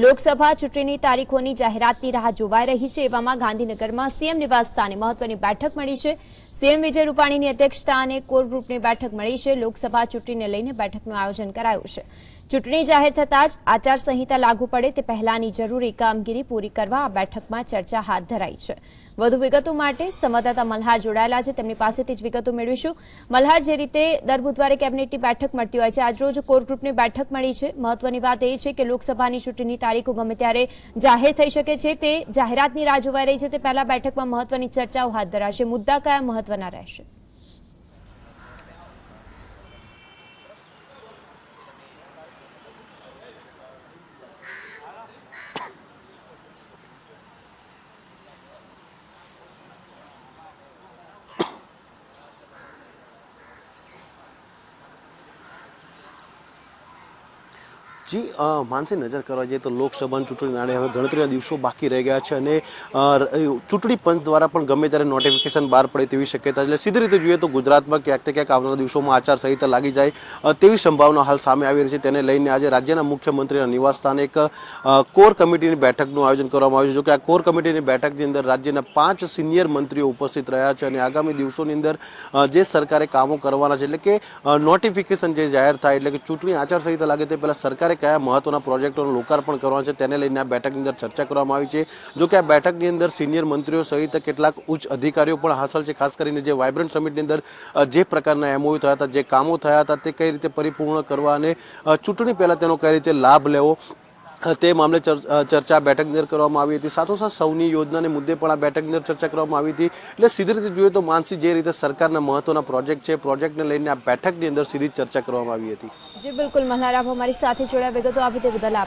લોકસભા ચૂંટણીની તારીખોની જાહેરાતની રાહ જોવાઈ રહી છે. એવામાં ગાંધીનગરમાં સીએમ નિવાસ સ્થાને મહત્વની બેઠક મળી છે. સીએમ વિજય રૂપાણીની અધ્યક્ષતા અને કોર ગ્રુપની બેઠક મળી છે. લોકસભા ચૂંટણીને લઈને બેઠકનું આયોજન કરાયું છે. ચૂંટણી જાહેર થતાં જ આચારસંહિતા લાગુ પડે તે પહેલાની જરૂરી કામગીરી પૂરી કરવા આ બેઠકમાં ચર્ચા હાથ ધરાઈ છે. વધુ વિગતો માટે સંવાદદાતા મલ્હાર જોડાયેલા છે. તેમની પાસેથી જ વિગતો મેળવીશું. મલ્હાર, જે રીતે દર બુધવારે કેબિનેટની બેઠક મળતી હોય છે આજરોજ કોર ગ્રુપની બેઠક મળી છે. મહત્વની વાત એ છે કે લોકસભાની ચૂંટણીની તારીખો ગમે ત્યારે જાહેર થઈ શકે છે. તે જાહેરાતની રાહ જોવાઈ રહી છે. તે પહેલા બેઠકમાં મહત્વની ચર્ચાઓ હાથ ધરાશે. મુદ્દા કયા? મહત્વના રહેશે. જી માનસી નજર કરવા જઈએ તો લોકસભાની ચૂંટણી નાણે હવે ગણતરીના દિવસો બાકી રહી ગયા છે અને ચૂંટણી પંચ દ્વારા પણ ગમે ત્યારે નોટિફિકેશન બહાર પડે તેવી શક્યતા એટલે સીધી રીતે જોઈએ તો ગુજરાતમાં ક્યાંક ને ક્યાંક આવનારા દિવસોમાં આચારસંહિતા લાગી જાય તેવી સંભાવના હાલ સામે આવી રહી છે. તેને લઈને આજે રાજ્યના મુખ્યમંત્રીના નિવાસસ્થાને એક કોર કમિટીની બેઠકનું આયોજન કરવામાં આવ્યું છે. જોકે આ કોર કમિટીની બેઠકની અંદર રાજ્યના પાંચ સિનિયર મંત્રીઓ ઉપસ્થિત રહ્યા છે અને આગામી દિવસોની અંદર જે સરકારે કામો કરવાના છે, એટલે કે નોટિફિકેશન જે જાહેર થાય, એટલે કે ચૂંટણી આચારસંહિતા લાગે તે પહેલાં સરકારે કયા મહત્વના પ્રોજેક્ટોનું લોકાર્પણ કરવા છે તેને લઈને આ બેઠકની અંદર ચર્ચા કરવામાં આવી છે. જો કે આ બેઠકની અંદર સિનિયર મંત્રીઓ સહિત કેટલાક ઉચ્ચ અધિકારીઓ પણ હાંસલ છે, ખાસ કરીને જે વાઇબ્રન્ટ સમિટની અંદર જે પ્રકારના એમઓયુ થયા હતા, જે કામો થયા હતા, તે કઈ રીતે પરિપૂર્ણ કરવા અને ચૂંટણી પહેલાં તેનો કઈ રીતે લાભ લેવો તે મામલે ચર- ચર્ચા બેઠકની અંદર કરવામાં આવી હતી. સાથોસાથ સૌની યોજનાને મુદ્દે પણ આ બેઠકની અંદર ચર્ચા કરવામાં આવી હતી. એટલે સીધી રીતે જોઈએ તો માનસી જે રીતે સરકારના મહત્વના પ્રોજેક્ટ છે, પ્રોજેક્ટને લઈને આ બેઠકની અંદર સીધી ચર્ચા કરવામાં આવી હતી. જી, બિલકુલ. મલ્હાર, આપ અમારી સાથે જોડાયા વિગતો આપી તે બદલ